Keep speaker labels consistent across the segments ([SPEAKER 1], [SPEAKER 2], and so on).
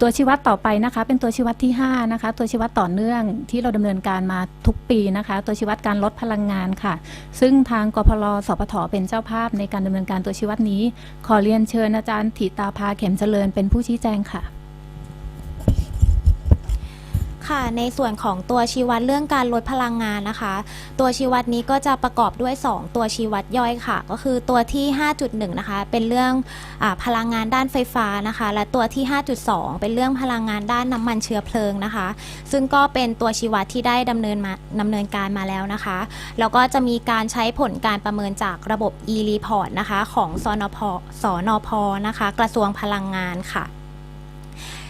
[SPEAKER 1] ตัวชี้วัดต่อไปนะคะเป็นตัวชี้วัดที่5นะคะตัวชี้วัดต่อเนื่องที่เราดำเนินการมาทุกปีนะคะ ตัวชี้วัดการลดพลังงานค่ะ ซึ่งทางกพลสปทเป็นเจ้าภาพในการดำเนินการตัวชี้วัดนี้ ขอเรียนเชิญอาจารย์ถิตาภาเข็มเจริญเป็นผู้ชี้แจงค่ะ
[SPEAKER 2] ค่ะ ในส่วนของตัวชี้วัดเรื่องการลดพลังงานนะคะ ตัวชี้วัดนี้ก็จะประกอบด้วย 2 ตัวชี้วัดย่อยค่ะ ก็คือตัวที่ 5.1 นะคะ เป็นเรื่องอพลังงานด้านไฟฟ้านะคะ และตัวที่ 5.2 เป็นเรื่องพลังงานด้านน้ำมันเชื้อเพลิงนะคะ ซึ่งก็เป็นตัวชี้วัดที่ได้ดำเนินมาดำเนินการมาแล้วนะคะ แล้วก็จะมีการใช้ผลการประเมินจากระบบ e-report นะคะ ของสนพสนพนะคะ กระทรวงพลังงานค่ะ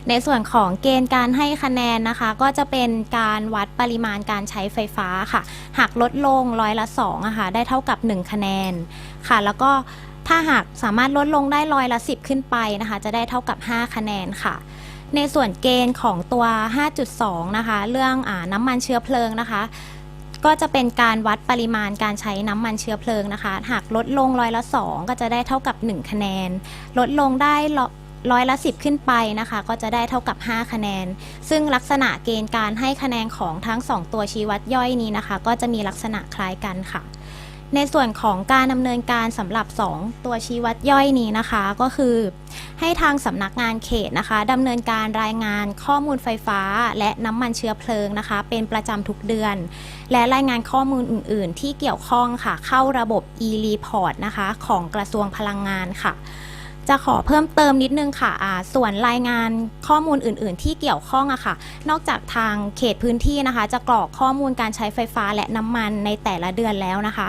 [SPEAKER 2] ในส่วนของเกณฑ์การให้คะแนนนะคะ ก็จะเป็นการวัดปริมาณการใช้ไฟฟ้าค่ะ หากลดลงร้อยละ2อะค่ะได้เท่ากับ 1 คะแนนค่ะ แล้วก็ถ้าหากสามารถลดลงได้ร้อยละ 10 ขึ้นไปนะคะ จะได้เท่ากับ 5 คะแนนค่ะ ในส่วนเกณฑ์ของตัว 5.2 นะคะ เรื่องอน้ำมันเชื้อเพลิงนะคะก็จะเป็นการวัดปริมาณการใช้น้ำมันเชื้อเพลิงนะคะ หากลดลงร้อยละ 2 ก็จะได้เท่ากับ 1 คะแนน ลดลงได้ ร้อยละ 10 ขึ้นไปนะคะ ก็จะได้เท่ากับ 5 คะแนน ซึ่งลักษณะเกณฑ์การให้คะแนนของทั้ง 2 ตัวชี้วัดย่อยนี้นะคะ ก็จะมีลักษณะคล้ายกันค่ะ ในส่วนของการดำเนินการสำหรับ 2 ตัวชี้วัดย่อยนี้นะคะ ก็คือ ให้ทางสำนักงานเขตนะคะดำเนินการรายงานข้อมูลไฟฟ้า และน้ำมันเชื้อเพลิงนะคะ เป็นประจำทุกเดือน และรายงานข้อมูลอื่น ๆ ที่เกี่ยวข้องค่ะ เข้าระบบ e-report นะคะ ของกระทรวงพลังงานค่ะ จะขอเพิ่มเติมนิดนึงค่ะะส่วนรายงานข้อมูลอื่น ๆ ที่เกี่ยวข้องอะค่ะ นอกจากทางเขตพื้นที่นะคะ จะกรอกข้อมูลการใช้ไฟฟ้าและน้ำมันในแต่ละเดือนแล้วนะคะ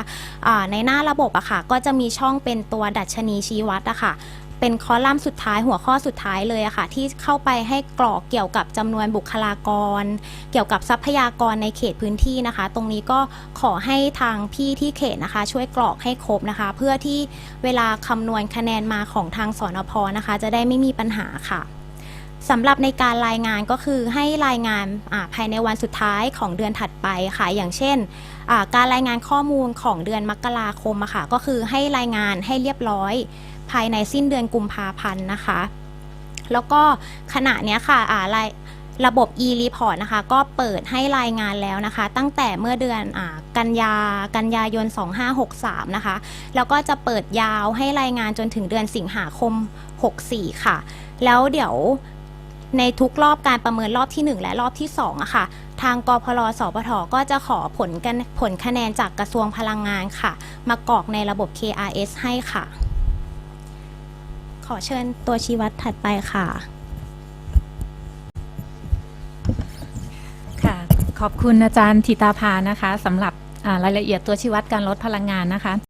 [SPEAKER 2] ะในหน้าระบบอะค่ะ ก็จะมีช่องเป็นตัวดัชนีชี้วัดอะค่ะ เป็นคอลัมน์สุดท้ายหัวข้อสุดท้ายเลยอะค่ะ ที่เข้าไปให้กรอกเกี่ยวกับจำนวนบุคลากร เกี่ยวกับทรัพยากรในเขตพื้นที่นะคะ ตรงนี้ก็ขอให้ทางพี่ที่เขตนะคะ ช่วยกรอกให้ครบนะคะ เพื่อที่เวลาคำนวณคะแนนมาของทางสอนพนะคะ จะได้ไม่มีปัญหาค่ะสำหรับในการรายงานก็คือให้รายงานาภายในวันสุดท้ายของเดือนถัดไปค่ะ อย่างเช่นาการรายงานข้อมูลของเดือนมกราคมอะค่ะ ก็คือให้รายงานให้เรียบร้อย ภายในสิ้นเดือนกุมภาพันธ์นะคะ แล้วก็ขณะเนี้ยค่ะอ่ารายระบบ e-report นะคะ ก็เปิดให้รายงานแล้วนะคะ ตั้งแต่เมื่อเดือนอกันยากันยายน 2563 นะคะ แล้วก็จะเปิดยาวให้รายงานจนถึงเดือนสิงหาคม 64 ค่ะ แล้วเดี๋ยวในทุกรอบการประเมินรอบที่ 1 และรอบที่ 2อะค่ะ ทางกพลสปทก็จะขอผลกันผลคะแนนจากกระทรวงพลังงานค่ะ มากรอกในระบบ KRS ให้ค่ะ อเชิญตัวชี้วัดถัดไปค่ะ
[SPEAKER 1] ค่ะ ขอบคุณอาจารย์ธิตาภานะคะสำหรับรายละเอียดตัวชี้วัดการลดพลังงานนะคะ